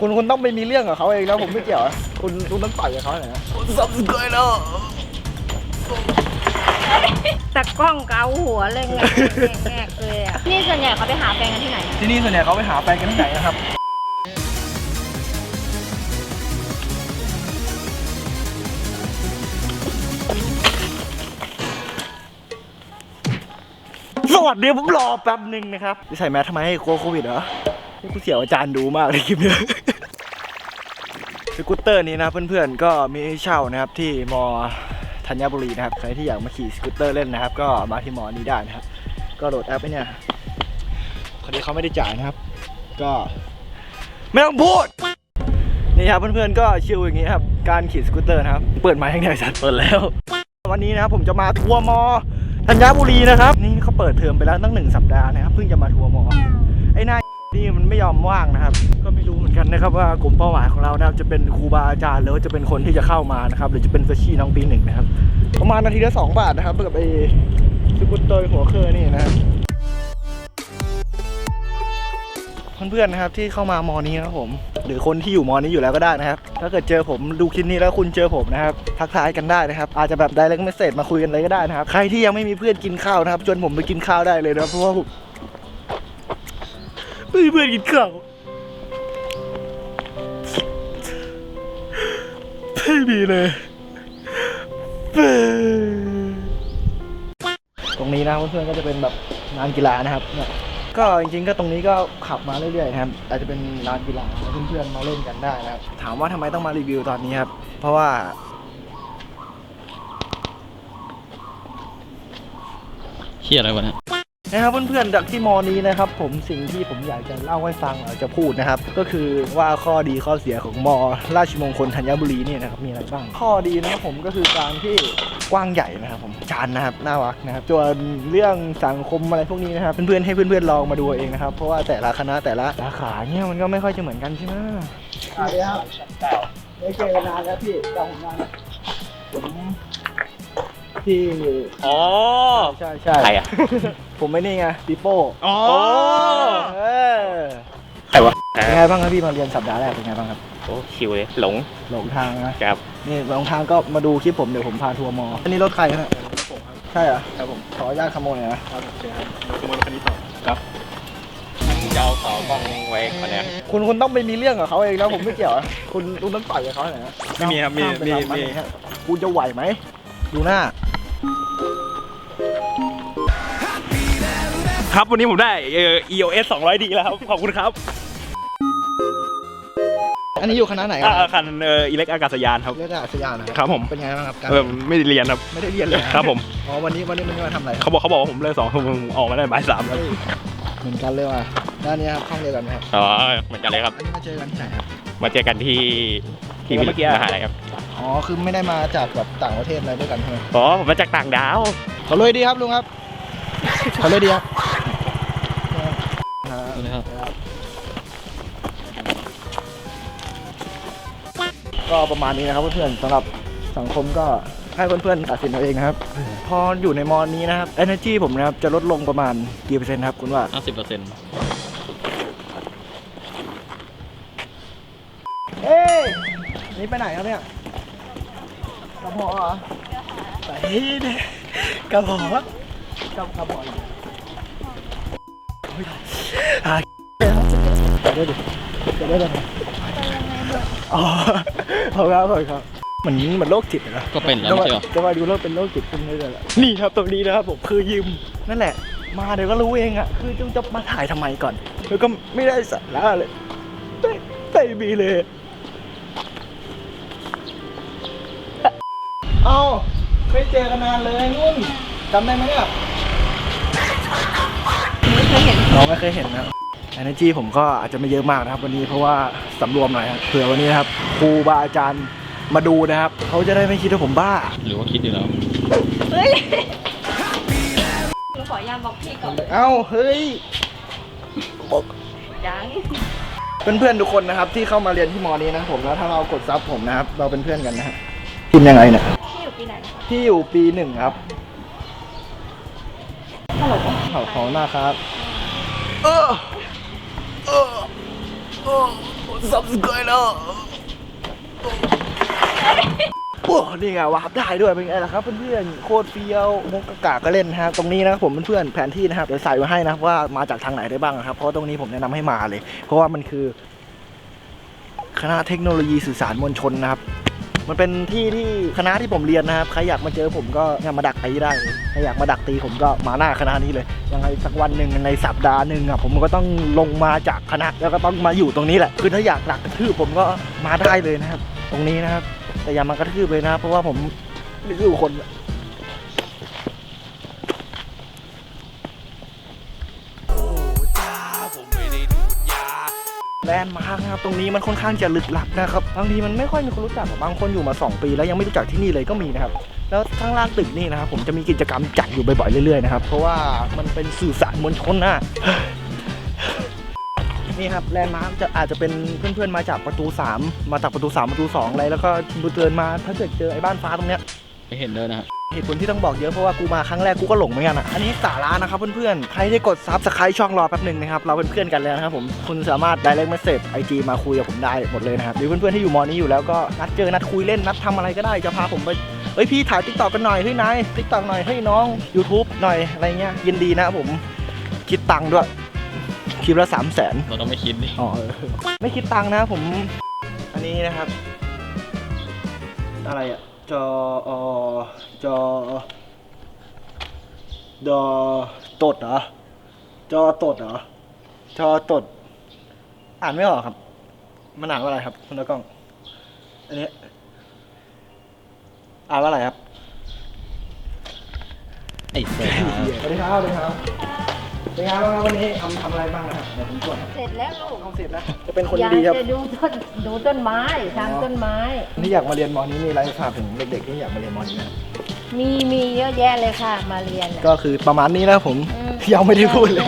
คุณคุณต้องไปมีเรื่องกับเขาเองนะผมไม่เกี่ยวอะคุณคุณต้องต่อยกับเขาหน่อยนะซับสไครต์แล้วตะกล้องเกาหัวเลยแงกแงกเลยอะนี่ส่วนใหญ่เขาไปหาแฟนกันที่ไหนอะที่นี่ส่วนใหญ่เขาไปหาแฟนกันที่ไหนนะครับ สวัสดีผมรอแป๊บหนึ่งนะครับจะใส่แมสทำไมกลัวโควิดเหรอนี่ กูเสียวอาจารย์ดูมากเลยคลิปนี้สกูตเตอร์นี้นะเพื่อนๆก็มีให้เช่านะครับที่มอธัญบุรีนะครับใครที่อยากมาขี่สกูตเตอร์เล่นนะครับ ก็มาที่มอนี้ได้นะครับ ก็โหลดแอปไปเนี่ยคนนี้เขาไม่ได้จ่ายนะครับ ก็ไม่ต้องพูดนี่ครับเพื่อนๆก็ชิลอย่างนี้ครับการขี่สกูตเตอร์นะครับ เปิดไมาให้ไงสัตว์เปิดแล้ว วันนี้นะครับผมจะมาทัวร์มอธัญบุรีนะครับ นี่เขาเปิดเทอมไปแล้วตั้งหนึ่งสัปดาห์นะครับเพิ่งจะมาทัวร์มอไอ้หน้า นี่มันไม่ยอมว่างนะครับ ก็ไม่รู้เหมือนกันนะครับว่ากลุ่มเป้าหมายของเรานะครับจะเป็นครูบาอาจารย์หรือว่าจะเป็นคนที่จะเข้ามานะครับหรือจะเป็นเฟชชี่น้องปีหนึ่งนะครับประมาณนาทีละสองบาทนะครับกับไอ้สกุตเตอร์หัวเครือนี่นะครับเพื่อนๆนะครับที่เข้ามามอนี้นะครับผม หรือคนที่อยู่มอนี้อยู่แล้วก็ได้นะครับ ถ้าเกิดเจอผมดูคลิปนี้แล้วคุณเจอผมนะครับทักทายกันได้นะครับ อาจจะแบบได้เล็กเมสเซจมาคุยกันเลยก็ได้นะครับ ใครที่ยังไม่มีเพื่อนกินข้าวนะครับชวนผมไปกินข้าวได้เลยนะเพราะว่าผม ไม่มีเพื่อนกินข้าวไม่มีเลยตรงนี้นะเพื่อนๆก็จะเป็นแบบลานกีฬานะครับเนี่ยก็จริงๆก็ตรงนี้ก็ขับมาเรื่อยๆนะครับอาจจะเป็นลานกีฬาให้เพื่อนๆมาเล่นกันได้นะครับ ถามว่าทำไมต้องมารีวิวตอนนี้ครับ เพราะว่าเฮียอะไรวะเนี่ย นะครับเพื่อนๆจากที่มอนี้นะครับ ผมสิ่งที่ผมอยากจะเล่าให้ฟังอยากจะพูดนะครับ ก็คือว่าข้อดีข้อเสียของมอ ราชมงคลธัญบุรีเนี่ยนะครับมีอะไรบ้าง ข้อดีนะครับผมก็คือการที่กว้างใหญ่นะครับผมจานนะครับน่ารักนะครับส่วนเรื่องสังคมอะไรพวกนี้นะครับเพื่อนๆให้เพื่อนๆลองมาดูเองนะครับ เพราะว่าแต่ละคณะแต่ละสาขาเนี่ยมันก็ไม่ค่อยจะเหมือนกันใช่ไหมสวัสดีครับไม่เจอกันนานแล้วพี่จำผมนานนะผมที่อ๋อใช่ใช่ใครอะ ผมไม่นี่ไงปีโป้อ๋อ เออใครวะเป็นไงบ้างครับพี่มาเรียนสัปดาห์แรกเป็นไงบ้างครับโอ้ชิวเลยหลงหลงทางนะครับ นี่หลงทางก็มาดูคลิปผมเดี๋ยวผมพาทัวร์มออันนี้รถใครครับเนี่ยใช่เหรอครับผมขออนุญาตขโมยหน่อยนะ ครับโอเคครับขโมยรถคันนี้ต่อครับจะเอาเขากล้องไว้ก่อนเนี่ยคุณคุณต้องไปมีเรื่องกับเขาเองนะผมไม่เกี่ยวนะคุณคุณต้องต่อยกับเขาหน่อยนะไม่มีครับมีห้าเป็นมีเรานมีครับคุณจะไหวไหมดูหน้า ครับ วันนี้ผมได้เอ่อ EOS 200D แล้วครับ ขอบคุณครับอันนี้อยู่คณะไหนคอ่ารับคันเอ่ออิเล็กอากาศยานครับ เรียกว่าสยามนะครับผมเป็นไงบ้างครับการเออไม่ได้เรียนครับ ไม่ได้เรียนเลยนะครับผม อ๋อวันนี้วันนี้มันมาทำอะไรครับเขาบอกเขาบอกว่าผมเลิกสองทุ่มออกมาได้บ่ายสามแล้วเฮ้ยเหมือนกันเลยว่ะด้านนี้ครับห้องเดียวกันไหมครับอ๋อเหมือนกันเลยครับ อันนี้มาเจอกันที่ไหนครับมาเจอกันที่ที่เมื่อกี้มหาลัยครับอ๋อคือไม่ได้มาจากแบบต่างประเทศอะไรด้วยกันใช่ไหมอ๋อผมมาจากต่างดาว ขอเลยดีครับลุงครับ ขอเลยดีครับก็ประมาณนี้นะครับเพื่อนๆสำหรับสังคมก็ให้เพื่อนๆตัดสินเอาเองนะครับ พออยู่ในมอนี้นะครับ energy ผมนะครับ จะลดลงประมาณกี่เปอร์เซ็นต์ครับคุณว่า50เปอร์เซ็นต์เอ้ยนี่ไปไหนครับเนี่ยกระเพาะเหรอไปเนี่ยกระเพาะ กระกระเพาะอยู่โอ้ยอะจะได้ดิจะได้ดิอ๋อขอบครับขอบครับเหมือนเหมือนโรคจิตเหรอก็เป็นแล้วไม่ใช่เหรอจะมาดูโรคเป็นโรคจิตขึ้นเลยแหละนี่ครับตรงนี้นะครับผมคือยิมนั่นแหละ มาเดี๋ยวก็รู้เองอะคือจะจะมาถ่ายทำไมก่อนแล้วก็ไม่ได้สาระเลยไม่ไม่มีเลยเอาไม่เจอกันนานเลยนุ่นจำได้ไหมเนี่ย เคยเห็น เราไม่เคยเห็นนะ energy ผมก็อาจจะไม่เยอะมากนะครับ วันนี้เพราะว่าสำรวมหน่อยครับเผื่อวันนี้นะครับครูบาอาจารย์มาดูนะครับเขาจะได้ไม่คิดว่าผมบ้า หรือว่าคิดอยู่แล้วเฮ้ยหนูขอยามบอกพี่ก่อนเอ้าเฮ้ยบอกยังเพื่อนๆทุกคนนะครับ ที่เข้ามาเรียนที่มอนี้นะครับผมแล้วถ้าเรากดซับผมนะครับ เราเป็นเพื่อนกันนะฮะพิมพ์ยังไงเนี่ยพี่อยู่ปีไหนนะคะที่อยู่ปีหนึ่งครับฮัลโหลขอบคุณมากครับ เออเออเออ subscribe แล้วโอ้นี่ไงวาร์ปได้ด้วยเป็นไงล่ะครับเพื่อนๆโคตรเฟี้ยวมงกะกาก็เล่นนะฮะตรงนี้นะครับผมเพื่อนๆแผนที่นะครับเดี๋ยวใส่ไว้ให้นะครับว่ามาจากทางไหนได้บ้างนะครับเพราะตรงนี้ผมแนะนำให้มาเลย เพราะว่ามันคือ คณะเทคโนโลยีสื่อสารมวลชนนะครับ มันเป็นที่ที่คณะที่ผมเรียนนะครับใครอยากมาเจอผมก็เนี่ยมาดักตีได้ใครอยากมาดักตีผมก็มาหน้าคณะนี้เลยยังไงสักวันหนึ่งในสัปดาห์หนึ่งอะผมก็ต้องลงมาจากคณะแล้วก็ต้องมาอยู่ตรงนี้แหละคือถ้าอยากดักกระทืบผมก็มาได้เลยนะครับ ตรงนี้นะครับ แต่อย่ามากระทืบเลยนะ เพราะว่าผมไม่รู้คน แลนด์มาร์กนะครับตรงนี้มันค่อนข้างจะลึกลับนะครับบางทีมันไม่ค่อยมีคนรู้จักบางคนอยู่มา 2 ปี แล้วยังไม่รู้จักที่นี่เลยก็มีนะครับแล้วข้างล่างตึกนี่นะครับผมจะมีกิจกรรมจัดอยู่บ่อยๆเรื่อยๆนะครับเพราะว่ามันเป็นสื่อสารมวลชนนะนี่ครับแลนด์มาร์กจะอาจจะเป็นเพื่อนๆมาจากประตู 3 มาจากประตู 3 ประตู 2 อะไรแล้วก็ดูเตือนมาถ้าเกิดเจอไอ้บ้านฟ้าตรงเนี้ย ไม่เห็นเลยนะฮะเหตุผลที่ต้องบอกเยอะเพราะว่ากูมาครั้งแรกกูก็หลงเหมือนกันอะ อันนี้สาระนะครับเพื่อนๆ ใครที่กดซับสไครต์ช่องรอแป๊บหนึ่งนะครับ เราเป็นเพื่อนกันแล้วนะครับผม คุณสามารถ direct message IG มาคุยกับผมได้หมดเลยนะครับ หรือเพื่อนๆที่อยู่มอนี้อยู่แล้วก็นัดเจอ นัดคุยเล่น นัดทำอะไรก็ได้ จะพาผมไป เฮ้ยพี่ถ่ายทิกตอกกันหน่อย เฮ้ยนายทิกตอกหน่อย เฮ้ยน้อง YouTube หน่อยอะไรเงี้ย ยินดีนะครับผม คิดตังค์ด้วย คลิปละสามแสนเราต้องไม่คิดดิ อ๋อเออไม่คิดตังค์นะผม อันนี้นะครับ อะไรอะ จออจอดอตดเหรอจอตดเหรอจอตด อ่านไม่ออกครับ มันอ่านว่าอะไรครับคุณตากล้อง อันนี้ อ่านว่าอะไรครับไอ้เสียสวัสดีครับสวัสดีครับ เป็นไงบ้างครับวันนี้ทำทำอะไรบ้างนะครับเดี๋ยวผมตรวจเสร็จแล้วลูกทำเสร็จแล้วจะเป็นคนอยากดีครับจะดูต้นดูต้นไม้ทำต้นไม้ที่อยากมาเรียนมอนี้มีอะไรฝากถึงเด็กๆที่อยากมาเรียนมอนี้นะมีมีเยอะแยะเลยค่ะ มาเรียนก็คือประมาณนี้นะผมอืมยังไม่ได้พูดเลย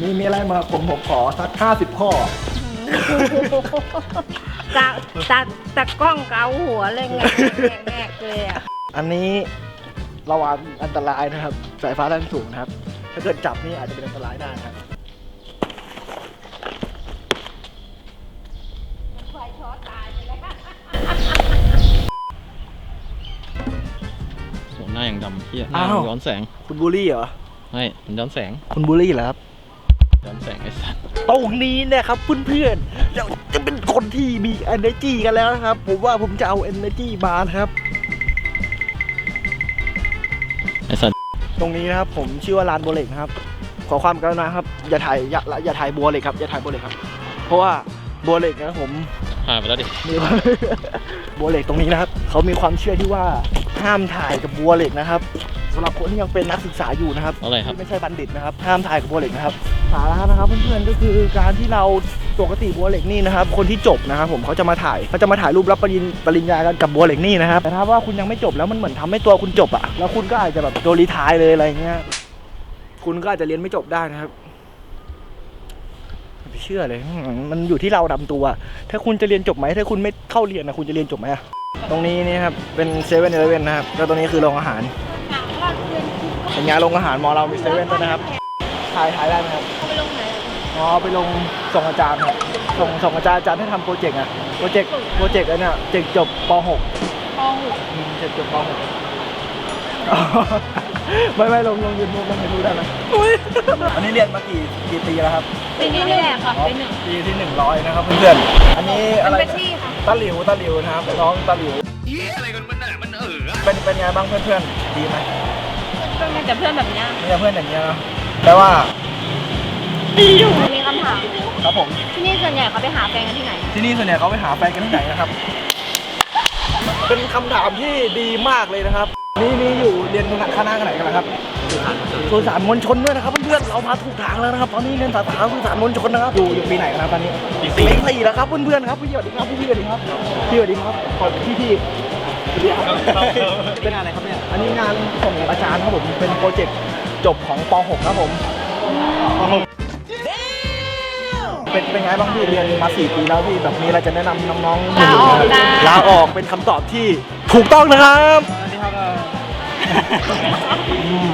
มีมีอะไรมาผมผมขอสักห้าสิบข้อตาตาตากล้องเกาหัวเลยไงแงกแงกเลยอะอันนี้ระวังอันตรายนะครับ สายฟ้าแรงสูงนะครับ ถ้าเกิดจับนี่อาจจะเป็นอันตรายได้นะครับไฟช็อตตายไปแล้วผมหน้าอย่างดำเฮียหน้าอ้าวย้อนแสงคุณบูลลี่เหรอ ไม่มันย้อนแสงคุณบูลลี่เหรอครับ ย้อนแสงไอ้สัสตรงนี้เนะครับเพื่อนๆเราจะเป็นคนที่มี energy กันแล้วนะครับ ผมว่าผมจะเอา energy มานะครับ ตรงนี้นะครับผมชื่อว่าลานโบวเหล็กนะครับ ขอความกรุณาครับอย่าถ่ายอย่าอย่าถ่ายบัวเหล็กครับอย่าถ่ายบัวเหล็กครับ เพราะว่าบัวเหล็กนะครับผมผ่านไปแล้วดิมีบัวเหล็กตรงนี้นะครับเขามีความเชื่อที่ว่าห้ามถ่ายกับบัวเหล็กนะครับสำหรับคนที่ยังเป็นนักศึกษาอยู่นะครับอะไรครับ ที่ไม่ใช่บัณฑิตนะครับ ห้ามถ่ายกับบัวเหล็กนะครับสาระนะครับเพื่อนๆก็คือการที่เราปกติบัวเหล็กนี่นะครับคนที่จบนะครับผมเขาจะมาถ่ายเขาจะมาถ่ายรูปรับปริญปริญญากันกับบัวเหล็กนี่นะครับแต่ถ้าว่าคุณยังไม่จบแล้วมันเหมือนทำให้ตัวคุณจบอะแล้วคุณก็อาจจะแบบโดนรีไทายเลยอะไรเงี้ยคุณก็อาจจะเรียนไม่จบได้นะครับอย่าไปเชื่อเลย มันอยู่ที่เราดำตัว ถ้าคุณจะเรียนจบไหมถ้าคุณไม่เข้าเรียนนะคุณจะเรียนจบไหมอะตรงนี้นี่ครับเป็นเซเว่นเอเลเว่นนะครับแล้วตรงนี้คือโรงอาหารเป็นงานโรงอาหารมอเรามีเซเว่นด้วยนะครับ ถ่ายถ่ายได้ไหมครับเอาไปลงไหนอ๋อไปลงส่งอาจารย์ครับส่งส่งอาจารย์อาจารย์ให้ทำโปรเจกต์อะโปรเจกต์โปรเจกต์อันเนี้ยเจกจบป .6 มองหุอืมเจกจบป .6 ไม่ไม่ลงลงยูทูบลงยูทูบได้ไหมอันนี้เรียนมากี่กี่ปีแล้วครับปีนี้นี่แหละค่ะปีหนึ่ง ปีที่หนึ่งร้อยนะครับเพื่อนๆอันนี้อะไรเป็นที่ค่ะ ตะหลิวตะหลิวนะครับน้องตะหลิวอะไรกันมันมันเออเป็นเป็นไงบ้างเพื่อนๆดีไหมก็มีแต่เพื่อนแบบเนี้ยไม่ใช่เพื่อนอย่างเงี้ยนะ แปลว่ามีคำถามครับผม ที่นี่ส่วนใหญ่เขาไปหาแฟนกันที่ไหน ที่นี่ส่วนใหญ่เขาไปหาแฟนกันที่ไหนนะครับ เป็นคำถามที่ดีมากเลยนะครับ นี่นี่อยู่เรียนคณะไหนกันนะครับสื่อสารมวลชนด้วยนะครับเพื่อนๆ เรามาถูกทางแล้วนะครับ ตอนนี้เรียนสาขาสื่อสารมวลชนนะครับ อยู่อยู่ปีไหนกันนะครับตอนนี้ปีสี่แล้วครับเพื่อนๆครับพี่สวัสดีครับพี่พี่สวัสดีครับพี่สวัสดีครับขอพี่พี่สวัสดีครับเป็นงานอะไรครับเนี่ย อันนี้งานส่งอาจารย์ครับผม เป็นโปรเจกต์ จบของป .6 ครับผมป .6 เป็นเป็นไงบ้างพี่เรียนมาสี่ปีแล้วพี่แบบมีอะไรจะแนะนำน้องๆลาออกไหมได้ลาออกเป็นคำตอบที่ถูกต้องนะครับ อันนี้เขาก็อืม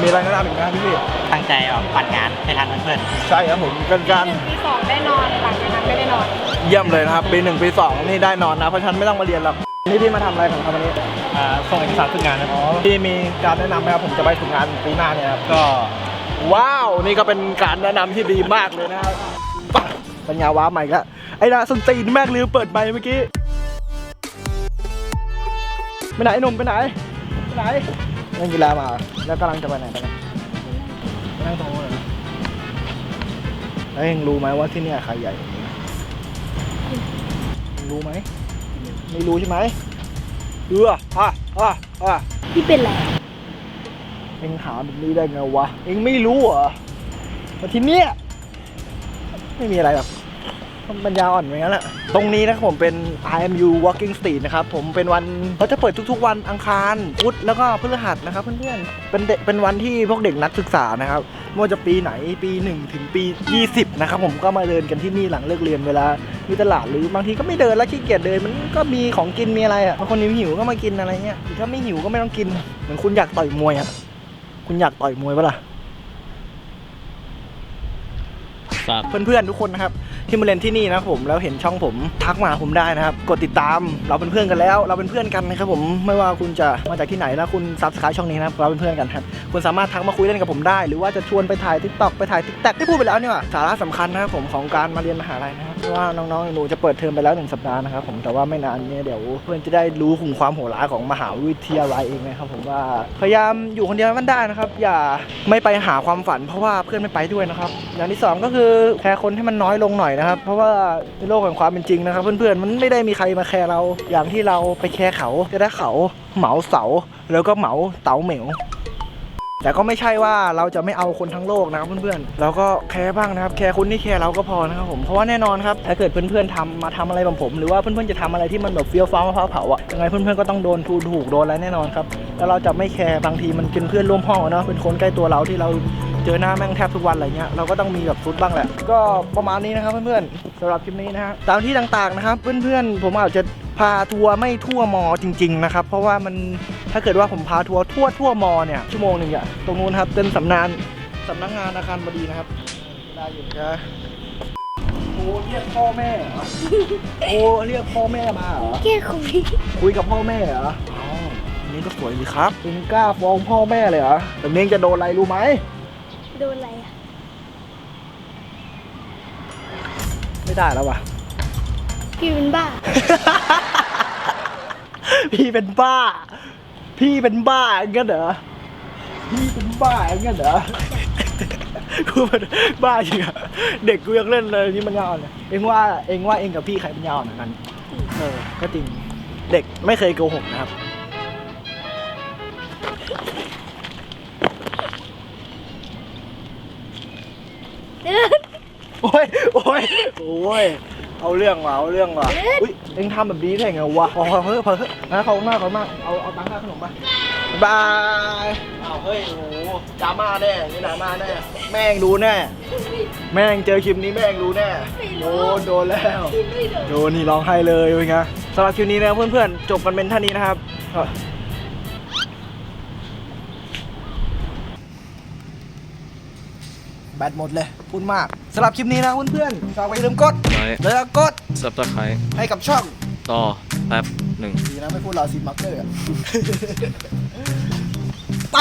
มีอะไรแนะนำอีกไหมครับพี่พี่ตั้งใจออกปั่นงานให้ทันเพื่อนใช่ครับผมเป็นการหนึ่งปีสองได้นอนหลังจากนั้นไม่ได้นอน เยี่ยมเลยนะครับปีหนึ่งปีสองนี่ได้นอนนะ เพราะฉะนันไม่ต้องมาเรียนหรอก นี่พี่มาทำอะไรของครับวันนี้ๆอ่าส่งเอกสารฝึกงานนะอ๋อพี่มีการแนะนำไหมครับผมจะไปฝึกงานปีหน้าเนี่ยครับก็ว้าว นี่ก็เป็นการแนะนำที่ดีมากเลยนะครับป่ะปัญญาว้าใหม่ละไอ้นาสนตีนแม่งลืมเปิดไมค์เมื่อกี้ไปไหนหนุ่มไปไหนไปไหนเล่นกีฬามาเหรอแล้วกำลังจะไปไหนไปไหนไปนั่งตรงนู้นเหรอแล้วเองรู้ไหมว่าที่เนี่ยใครใหญ่กว่านี้เองรู้ไหม ไม่รู้ใช่ไหมเอออะอะอะพี่เป็นไรเองถามแบบนี้ได้ไงวะ เองไม่รู้เหรอมาที่เนี่ยไม่มีอะไรหรอกมัน ปัญญาอ่อนอย่างนั้นแหละตรงนี้นะครับผมเป็น IMU Walking Street นะครับ ผมเป็นวันเขาจะเปิดทุกๆ วันอังคารพุธแล้วก็พฤหัสนะครับเพื่อนๆเป็นเด็กเป็นวันที่พวกเด็กนักศึกษานะครับไม่ว่าจะปีไหนปี 1 ถึงปี 20 นะครับผมก็มาเดินกันที่นี่หลังเลิกเรียนเวลามีตลาดหรือบางทีก็ไม่เดินแล้วขี้เกียจเดินมันก็มีของกินมีอะไรอะบางคนหิวก็มากินอะไรเงี้ยถ้าไม่หิวก็ไม่ต้องกินเหมือนคุณอยากต่อยมวยอะคุณอยากต่อยมวยปะล่ะ สับเพื่อนๆทุกคนนะครับที่มาเรียนที่นี่นะผมแล้วเห็นช่องผมทักมาผมได้นะครับ กดติดตามเราเป็นเพื่อนกันแล้ว เราเป็นเพื่อนกันนะครับผมไม่ว่าคุณจะมาจากที่ไหนแล้วคุณซับสไครต์ช่องนี้นะครับเราเป็นเพื่อนกันครับคุณสามารถทักมาคุยเล่นกับผมได้ หรือว่าจะชวนไปถ่ายทิกตอกไปถ่ายทิกแต็กที่พูดไปแล้วเนี่ยสาระสำคัญนะครับผมของการมาเรียนมหาลัยนะครับ เพราะว่าน้องๆหนูจะเปิดเทอมไปแล้วหนึ่งสัปดาห์นะครับผมแต่ว่าไม่นานเนี้เดี๋ยวเพื่อนจะได้รู้ถึงความโหดร้ายของมหาวิทยาลัยเองนะครับผมว่าพยายามอยู่คนเดียวให้มันได้นะครับ อย่าไม่ไปหาความฝัน เพราะว่าเพื่อนไม่ไปด้วยนะครับ อย่างที่สองก็คือแคร์คนให้มันน้อยลงหน่อยนะครับ เพราะว่าในโลกแห่งความเป็นจริงนะครับ เพื่อนๆมันไม่ได้มีใครมาแคร์เรา อย่างที่เราไปแคร์เขาแต่ถ้เขาเหมาเสาแล้วก็เหมาเต๋าเหมว แต่ก็ไม่ใช่ว่าเราจะไม่เอาคนทั้งโลกนะครับเพื่อนๆเราก็แคร์บ้างนะครับ แคร์คนที่แคร์เราก็พอนะครับผมเพราะว่าแน่นอนครับถ้าเกิดเพื่อนๆทำมาทำอะไรแบบผมหรือว่าเพื่อนๆจะทำอะไรที่มันแบบเฟี้ยวฟ้าวมะพร้าวเผาอะยังไงเพื่อนๆก็ต้องโดนทูถูกโดนอะไรแน่นอนครับแล้วเราจะไม่แคร์บางทีมันเป็นเพื่อนร่วมห้องเนาะเป็นคนใกล้ตัวเราที่เราเจอหน้าแม่งแทบทุกวันอะไรเงี้ยเราก็ต้องมีแบบฟุตบ้างแหละ ก็ประมาณนี้นะครับเพื่อนๆสำหรับคลิปนี้นะฮะตามที่ต่างๆนะครับ เพื่อนๆผมอาจจะพาทัวร์ไม่ทั่วมอจริง ๆ นะครับ เพราะว่ามัน ถ้าเกิดว่าผมพาทัวร์ทั่วทั่วมอเนี่ยชั่วโมงหนึ่งอะตรงนู้นครับเป็นสำนานสำนักงานอาคารบดีนะครับได้อยู่นะโอ้เรียกพ่อแม่เหรอโอ้เรียกพ่อแม่มาเหรอแค่คุยคุยกับพ่อแม่เหรออ๋ออันนี้ก็สวยดีครับเองกล้าฟ้องพ่อแม่เลยเหรอแต่เน่งจะโดนอะไรรู้ไหมโดนอะไรอะไม่ได้แล้ววะพี่เป็นบ้า พี่เป็นบ้า พี่เป็นบ้าอย่างงั้นเหรอ พี่เป็นบ้าอย่างงั้นเหรอ กูเป็นบ้าจริงอะเด็กกูยังเล่นเลยนี่มันยาวเลยเองว่าเองว่าเองกับพี่ใครเป็นยาวเหมือนกัน เออ ก็จริง เด็กไม่เคยโกหกนะครับ โอ้ยโอ้ยโอ้ย เอาเรื่องว่ะเอาเรื่องว่ะอุ้ยเอ็งทำแบบนี้ได้ไงวะพอพอเฮ้ยพอเฮ้ยนะเขามากเขามากเอาเอาตังค่าขนมไปบายเอาเฮ้ยโอ้โหดราม่าแน่นี่ดราม่าแน่แม่งรู้แน่ แม่งเจอคลิปนี้แม่งรู้แน่โดนโดนแล้ว โดนนี่ร้องไห้เลยเป็นไงสำหรับคลิปนี้นะครับเพื่อนๆจบกันเป็นเท่านี้นะครับ บตหมดเลยพูดมากสำหรับคลิปนี้นะเพื่อนๆฝากไปอย่าลืมกดไลค์แล้วก็กดซับสไครต์ให้กับช่องต่อแป๊บหนึ่งดีนะไม่พูดลาซีมาร์เกอร์อะไป